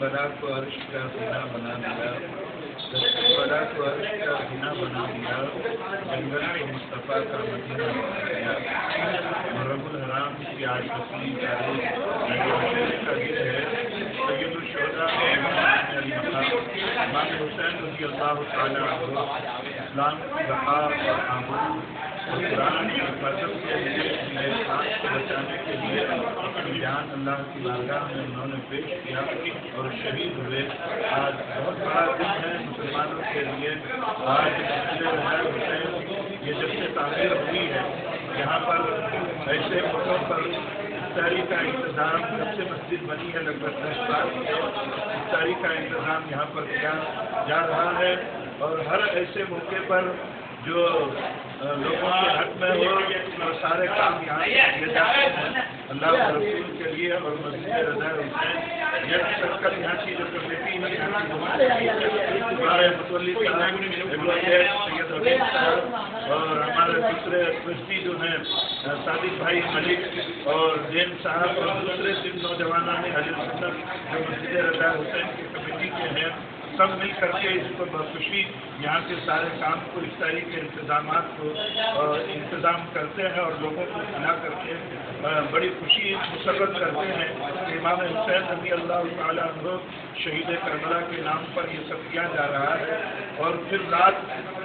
بنا کو عرش کا بنا بنا دیا۔ جنگل کو مصطفیٰ کا کی آج تسلیم کا دل ہے. سید حسین اسلام کی اور آمد. قرآن کی حفاظت کے بیان اللہ کی بارگاہ میں انہوں نے پیش کیا اور شہید ہوئے۔ آج بہت بڑا دن ہے مسلمانوں کے لیے۔ آج حسین یہ جب سے تعمیر ہوئی ہے، یہاں پر ایسے موقع پر افطاری کا انتظام جب سے مسجد بنی ہے، لگ بھگ دس سال۔ افطاری کا انتظام یہاں پر کیا جا رہا ہے اور ہر ایسے موقع پر جو لوگوں کے حق میں ہو اور سارے کام یہاں کیے جاتے ہیں۔ اللہ کے رسول کے لیے اور مسجد رضا حسین۔ یہ شرکت یہاں کی جو کمیٹی ہے ہمارے متولی اور ہمارے دوسرے کشتی جو ہیں صادق بھائی ملک اور جین صاحب اور دوسرے تین نوجوانوں نے حضرت جو مسجد رضا حسین کی کمیٹی کے ہیں سب مل کر کے اس کو بخوشی یہاں کے سارے کام کو اس طریقے کے انتظامات کو انتظام کرتے ہیں اور لوگوں کو بنا کر کے بڑی خوشی مسرت کرتے ہیں کہ امام حسین نبی اللہ تعالیٰ عنہ شہید کربلا کے نام پر یہ سب کیا جا رہا ہے اور پھر رات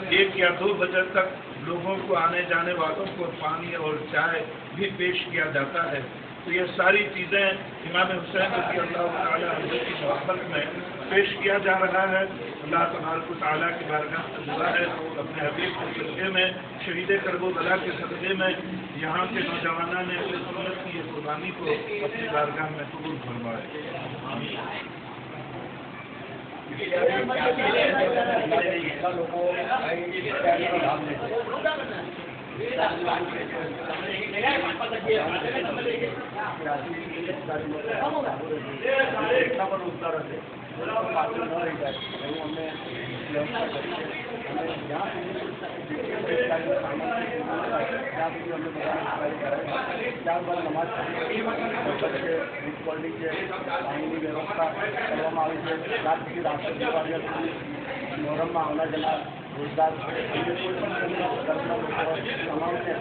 ایک یا دو بجے تک لوگوں کو آنے جانے والوں کو پانی اور چائے بھی پیش کیا جاتا ہے۔ تو یہ ساری چیزیں امام حسین رضی اللہ تعالیٰ حضرت کی محبت میں پیش کیا جا رہا ہے۔ اللہ تبارک تعالیٰ کے بارگاہ کا ہے۔ اپنے حبیب کے صدقے میں، شہید کرب و بلا کے صدقے میں یہاں کے نوجوانوں نے اپنی سنت کی قربانی کو اپنی بارگاہ میں قبول فرمائے۔ چار بار نماز આવનાર જનાર રોજગાર અન્ય કોઈ પણ ધર્મના લોકો તમામને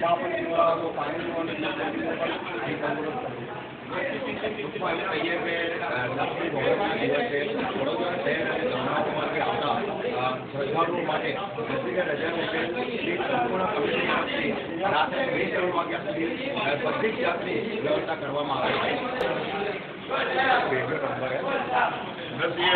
ચા પણ પીવાનું પાણીનું અને મ્યુનિસિપાલિટીને પણ અહીં અનુરોધ કર્યો ટૂંકમાં એમ કહીએ કે દસમી મોહરમના દિવસે વડોદરા શહેર અને ગામડાઓમાં કે આવતા શ્રદ્ધાળુઓ માટે મસ્જિદ રજા રૂપે એક સંપૂર્ણ કમિટી રાત્રે બે ત્રણ વાગ્યા સુધી બધી જ જાતની વ્યવસ્થા કરવામાં આવે છે உணர்த்திய